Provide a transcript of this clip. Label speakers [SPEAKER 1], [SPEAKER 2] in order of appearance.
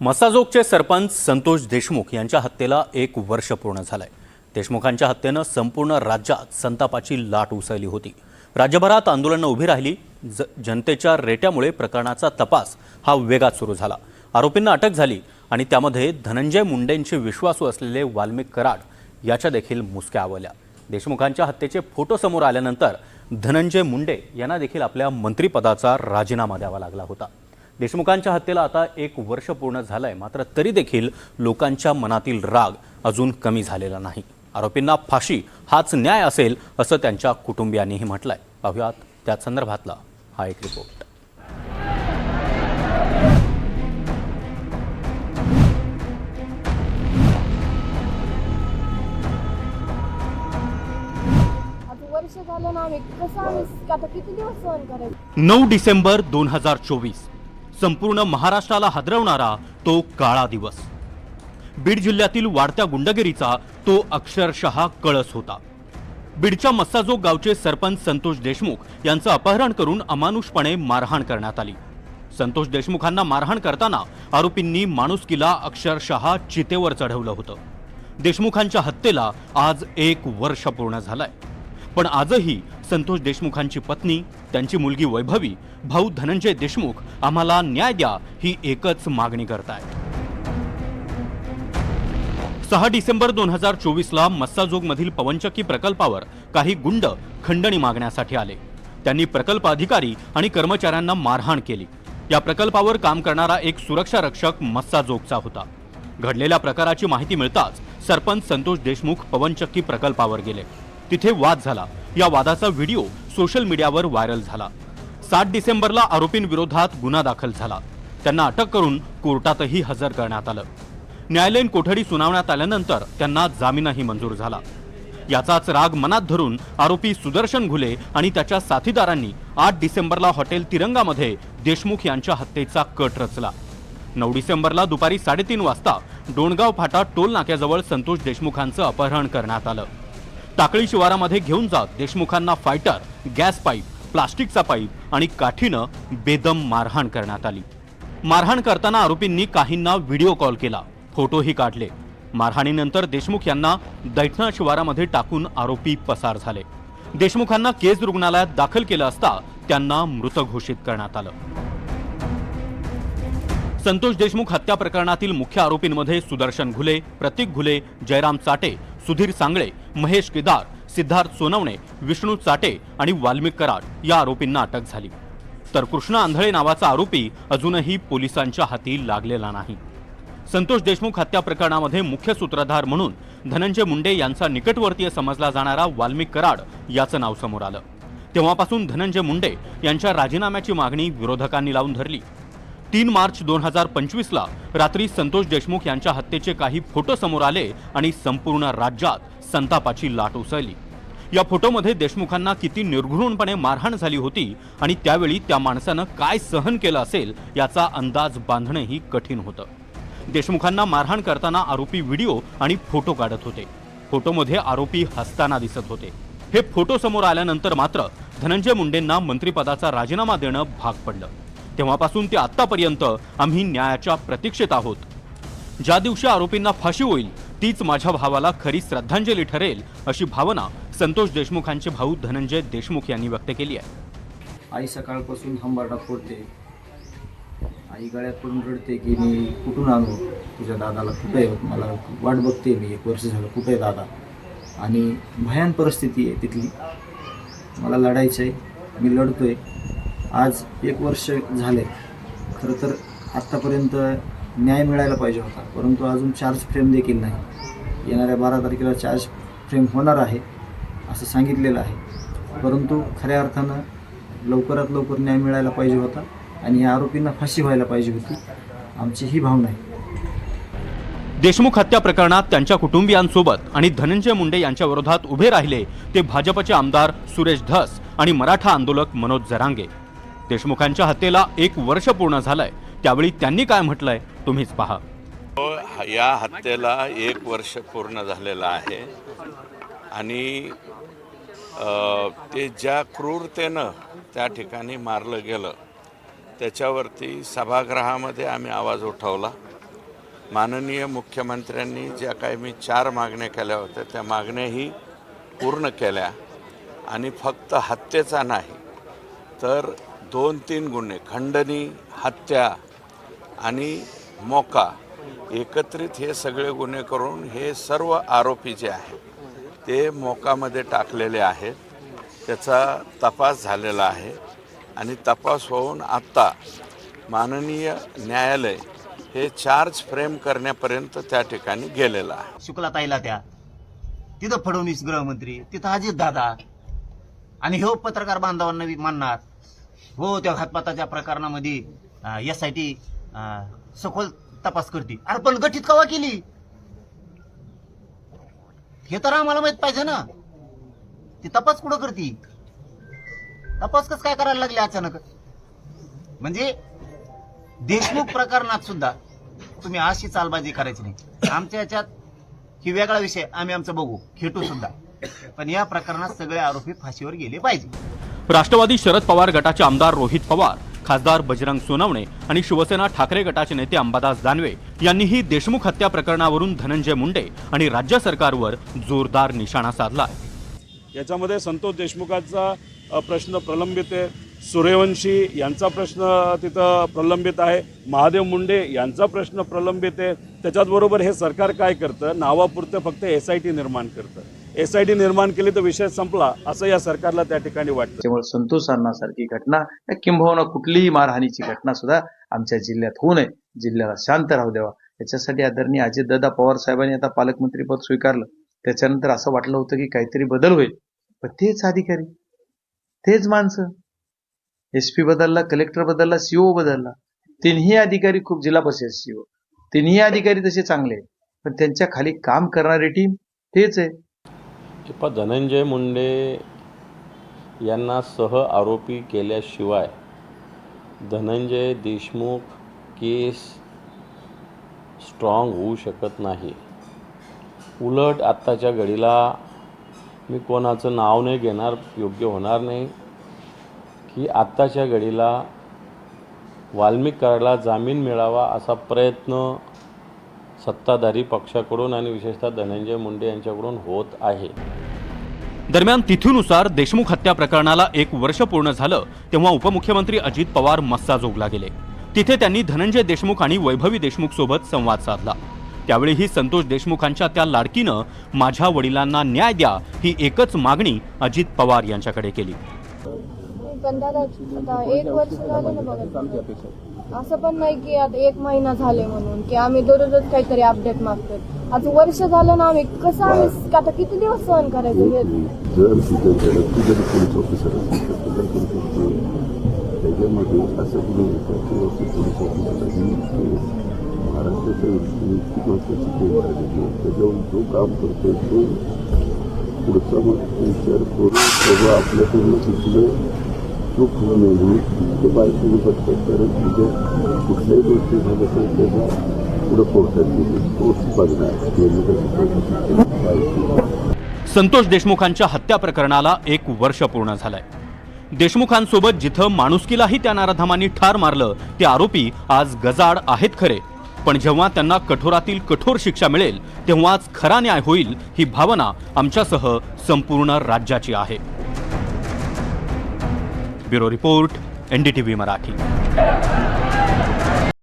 [SPEAKER 1] मसाजोगचे सरपंच संतोष देशमुख यांच्या हत्येला एक वर्ष पूर्ण झालंय. देशमुखांच्या हत्येनं संपूर्ण राज्यात संतापाची लाट उसळली होती. राज्यभरात आंदोलनं उभी राहिली. ज जनतेच्या रेट्यामुळे प्रकरणाचा तपास हा वेगात सुरू झाला. आरोपींना अटक झाली आणि त्यामध्ये धनंजय मुंडेंचे विश्वासू असलेले वाल्मिक कराड याच्या देखील मुसक्या आवल्या देशमुखांच्या हत्येचे फोटो समोर आल्यानंतर धनंजय मुंडे यांना देखील आपल्या मंत्रिपदाचा राजीनामा द्यावा लागला होता. देशमुखांच्या हत्येला आता एक वर्ष पूर्ण झालंय. मात्र तरी देखील लोकांच्या मनातील राग अजून कमी झालेला नाही. आरोपींना फाशी हाच न्याय असेल असं त्यांच्या कुटुंबियांनीही म्हटलंय. पाहुयात त्या संदर्भातला हा एक रिपोर्ट
[SPEAKER 2] झालं
[SPEAKER 1] नऊ डिसेंबर दोन हजार चोवीस. संपूर्ण महाराष्ट्राला हादरवणारा तो काळा दिवस. बीड जिल्ह्यातील वाढत्या गुंडगिरीचा तो अक्षरशः कळस होता. बीडच्या मस्साजोग गावचे सरपंच संतोष देशमुख यांचं अपहरण करून अमानुषपणे मारहाण करण्यात आली. संतोष देशमुखांना मारहाण करताना आरोपींनी माणुसकीला अक्षरशः चितेवर चढवलं होतं. देशमुखांच्या हत्येला आज एक वर्ष पूर्ण झालंय. पण आजही संतोष देशमुखांची पत्नी त्यांची मुलगी वैभवी भाऊ धनंजय देशमुख आम्हाला न्याय द्या ही एकच मागणी करतायत. सहा डिसेंबर दोन हजार चोवीसला मस्साजोगमधील पवनचक्की प्रकल्पावर काही गुंड खंडणी मागण्यासाठी आले. त्यांनी प्रकल्प अधिकारी आणि कर्मचाऱ्यांना मारहाण केली. या प्रकल्पावर काम करणारा एक सुरक्षा रक्षक मस्साजोगचा होता. घडलेल्या प्रकाराची माहिती मिळताच सरपंच संतोष देशमुख पवनचक्की प्रकल्पावर गेले. तिथे वाद झाला. या वादाचा व्हिडिओ सोशल मीडियावर व्हायरल झाला. सात डिसेंबरला आरोपींविरोधात गुन्हा दाखल झाला. त्यांना अटक करून कोर्टातही हजर करण्यात आलं. न्यायालयीन कोठडी सुनावण्यात आल्यानंतर त्यांना जामीनही मंजूर झाला. याचाच राग मनात धरून आरोपी सुदर्शन घुले आणि त्याच्या साथीदारांनी आठ डिसेंबरला हॉटेल तिरंगामध्ये देशमुख यांच्या हत्येचा कट रचला. नऊ डिसेंबरला दुपारी साडेतीन वाजता डोणगाव फाटा टोल नाक्याजवळ संतोष देशमुखांचं अपहरण करण्यात आलं. टाकळी शिवारामध्ये घेऊन जात देशमुखांना फायटर गॅस पाईप प्लास्टिकचा पाईप आणि काठीनं बेदम मारहाण करण्यात आली. मारहाण करताना आरोपींनी काहींना व्हिडिओ कॉल केला. फोटोही काढले. मारहाणीनंतर देशमुख यांना दैठणा शिवारामध्ये टाकून आरोपी पसार झाले. देशमुखांना केज रुग्णालयात दाखल केलं असता त्यांना मृत घोषित करण्यात आलं. संतोष देशमुख हत्या प्रकरणातील मुख्य आरोपींमध्ये सुदर्शन घुले प्रतीक घुले जयराम चाटे सुधीर सांगळे महेश केदार सिद्धार्थ सोनवणे विष्णू चाटे आणि वाल्मिक कराड या आरोपींना अटक झाली. तर कृष्णा आंधळे नावाचा आरोपी अजूनही पोलिसांच्या हाती लागलेला नाही. संतोष देशमुख हत्या प्रकरणामध्ये मुख्य सूत्रधार म्हणून धनंजय मुंडे यांचा निकटवर्तीय समजला जाणारा वाल्मिक कराड याचं नाव समोर आलं. तेव्हापासून धनंजय मुंडे यांच्या राजीनाम्याची मागणी विरोधकांनी लावून धरली. तीन मार्च दोन हजार पंचवीसला रात्री संतोष देशमुख यांच्या हत्येचे काही फोटो समोर आले आणि संपूर्ण राज्यात संतापाची लाट उसळली. या फोटोमध्ये देशमुखांना किती निर्घृणपणे मारहाण झाली होती आणि त्यावेळी त्या माणसानं काय सहन केलं असेल याचा अंदाज बांधणंही कठीण होतं. देशमुखांना मारहाण करताना आरोपी व्हिडिओ आणि फोटो काढत होते. फोटोमध्ये आरोपी हसताना दिसत होते. हे फोटो समोर आल्यानंतर मात्र धनंजय मुंडेंना मंत्रिपदाचा राजीनामा देणं भाग पडलं. तेव्हापासून ते आत्तापर्यंत आम्ही न्यायाच्या प्रतीक्षेत आहोत. ज्या दिवशी आरोपींना फाशी होईल तीच माझ्या भावाला खरी श्रद्धांजली ठरेल अशी भावना संतोष देशमुखांचे भाऊ धनंजय देशमुख यांनी व्यक्त केली आहे.
[SPEAKER 3] आई सकाळपासून हंबारडा फोडते. आई गळ्यात पडून रडते की मी कुठून आणू? तुझ्या दादाला कुठे? आहे मला वाट बघते मी. एक वर्ष झालं कुठे आहे दादा? आणि भयान परिस्थिती आहे तिथली. मला लढायचं आहे. मी लढतो आहे आज एक वर्ष झाले खरं तर आत्तापर्यंत न्याय मिळायला पाहिजे होता. परंतु अजून चार्ज फ्रेम देखील नाही. येणाऱ्या बारा तारखेला चार्ज फ्रेम होणार आहे असं सांगितलेलं आहे. परंतु खऱ्या अर्थानं लवकरात लवकर न्याय मिळायला पाहिजे होता आणि या आरोपींना फाशी व्हायला पाहिजे होती आमची ही भावना आहे.
[SPEAKER 1] देशमुख हत्या प्रकरणात त्यांच्या कुटुंबियांसोबत आणि धनंजय मुंडे यांच्या विरोधात उभे राहिले ते भाजपचे आमदार सुरेश धस आणि मराठा आंदोलक मनोज जरांगे. देशमुखांच्या हत्येला एक वर्ष पूर्ण झालंय. त्यावेळी त्यांनी काय म्हटलंय तुम्हीच पहा.
[SPEAKER 4] हो, या हत्येला एक वर्ष पूर्ण झालेलं आहे. आणि ते ज्या क्रूरतेनं त्या ठिकाणी मारलं गेलं त्याच्यावरती सभागृहामध्ये आम्ही आवाज उठवला. माननीय मुख्यमंत्र्यांनी ज्या काही मी चार मागण्या केल्या होत्या त्या मागण्याही पूर्ण केल्या. आणि फक्त हत्येचा नाही तर दोन तीन गुन्हे खंडणी हत्या आणि मोका एकत्रित हे सगळे गुन्हे करून हे सर्व आरोपी जे आहेत ते मोकामध्ये टाकलेले आहेत. त्याचा तपास झालेला आहे आणि तपास होऊन आत्ता माननीय न्यायालय हे चार्ज फ्रेम करण्यापर्यंत त्या ठिकाणी गेलेलं आहे.
[SPEAKER 5] शुक्लाताईला त्या तिथं फडणवीस गृहमंत्री तिथं अजित दादा. आणि हो पत्रकार बांधवांना बी मानणार. हो त्या घातपाताच्या प्रकरणामध्ये एस आय टी सखोल तपास करते. अरे पण गठीत कवा केली? हे तर आम्हाला माहीत पाहिजे ना. ती तपास कुठं करती? तपास कस काय करायला लागले अचानक? म्हणजे देशमुख प्रकरणात सुद्धा तुम्ही अशी चालबाजी करायची नाही. आमच्या याच्यात ही वेगळा विषय आम्ही आमचं बघू. खेटू सुद्धा. पण या प्रकरणात सगळे आरोपी फाशीवर गेले पाहिजे.
[SPEAKER 1] राष्ट्रवादी शरद पवार गटाचे आमदार रोहित पवार खासदार बजरंग सोनवणे आणि शिवसेना ठाकरे गटाचे नेते अंबादास दानवे यांनीही देशमुख हत्या प्रकरणावरून धनंजय मुंडे आणि राज्य सरकारवर जोरदार निशाणा साधला.
[SPEAKER 6] याच्यामध्ये संतोष देशमुखाचा प्रश्न प्रलंबित आहे. सूर्यवंशी यांचा प्रश्न तिथं प्रलंबित आहे. महादेव मुंडे यांचा प्रश्न प्रलंबित आहे. त्याच्याचबरोबर हे सरकार काय करतं? नावापुरतं फक्त एस आय टी निर्माण करतं. एस आय टी निर्माण केली तर विषय संपला असं या सरकारला त्या ठिकाणी वाटतं.
[SPEAKER 7] त्यामुळे संतोष अण्णासारखी घटना या किंबहुना कुठलीही मारहाणीची घटना सुद्धा आमच्या जिल्ह्यात होऊ नये. जिल्ह्याला शांत राहू द्यावा. याच्यासाठी आदरणीय अजितदादा पवार साहेबांनी आता पालकमंत्री पद स्वीकारलं. त्याच्यानंतर असं वाटलं होतं की काहीतरी बदल होईल. पण तेच अधिकारी तेच माणसं. एस पी बदलला कलेक्टर बदलला सीओ बदलला. तिन्ही अधिकारी खूप जिल्हा परिषद सीओ. तिन्ही अधिकारी तसे चांगले आहेत. पण त्यांच्या खाली काम करणारी टीम तेच आहे.
[SPEAKER 8] पण धनंजय मुंडे यांना सह आरोपी केल्याशिवाय धनंजय देशमुख केस स्ट्रॉंग होऊ शकत नाही. उलट आत्ताच्या घडीला मी कोणाचं नाव नाही घेणार योग्य होणार नाही की आत्ताच्या घडीला वाल्मिक करायला जामीन मिळावा असा प्रयत्न सत्ताधारी पक्षाकडून आणि विशेषतः धनंजय मुंडे यांच्याकडून होत आहे.
[SPEAKER 1] दरम्यान तिथीनुसार देशमुख हत्या प्रकरणाला एक वर्ष पूर्ण झालं तेव्हा उपमुख्यमंत्री अजित पवार मस्साजोगला गेले. तिथे त्यांनी धनंजय देशमुख आणि वैभवी देशमुख सोबत संवाद साधला. त्यावेळीही संतोष देशमुखांच्या त्या लाडकीनं माझ्या वडिलांना न्याय द्या ही एकच मागणी अजित पवार यांच्याकडे केली.
[SPEAKER 2] असं पण नाही की आता एक महिना झाले म्हणून की आम्ही दररोजच काहीतरी अपडेट मागतोय. आज वर्ष झालं ना आम्ही कसं आम्ही आता किती दिवस सहन करायचं? हे
[SPEAKER 9] जर तिथं झडपची जरी पोलीस ऑफिसर असेल तर तिथं करू शकतो त्याच्यामध्ये असं की पोलीस महाराष्ट्राच्या दृष्टीने आहे. त्याच्यावर जो काम करतोय तो पुढचा मग विचार करून सगळं आपल्याकडून तिथलं चूक होऊ नये ते बायकोने बघतात कारण तिथे कुठल्याही गोष्टी झाल्या तर त्याचा पुढं पोहोचत गेली तोच बघणार
[SPEAKER 1] संतोष देशमुखांच्या हत्या प्रकरणाला एक वर्ष पूर्ण झालंय. देशमुखांसोबत जिथं माणुसकीलाही त्या नाराधामांनी ठार मारलं ते आरोपी आज गजाड आहेत खरे. पण जेव्हा त्यांना कठोरातील कठोर शिक्षा मिळेल तेव्हाच खरा न्याय होईल ही भावना आमच्यासह संपूर्ण राज्याची आहे. Bureau report NDTV Marathi.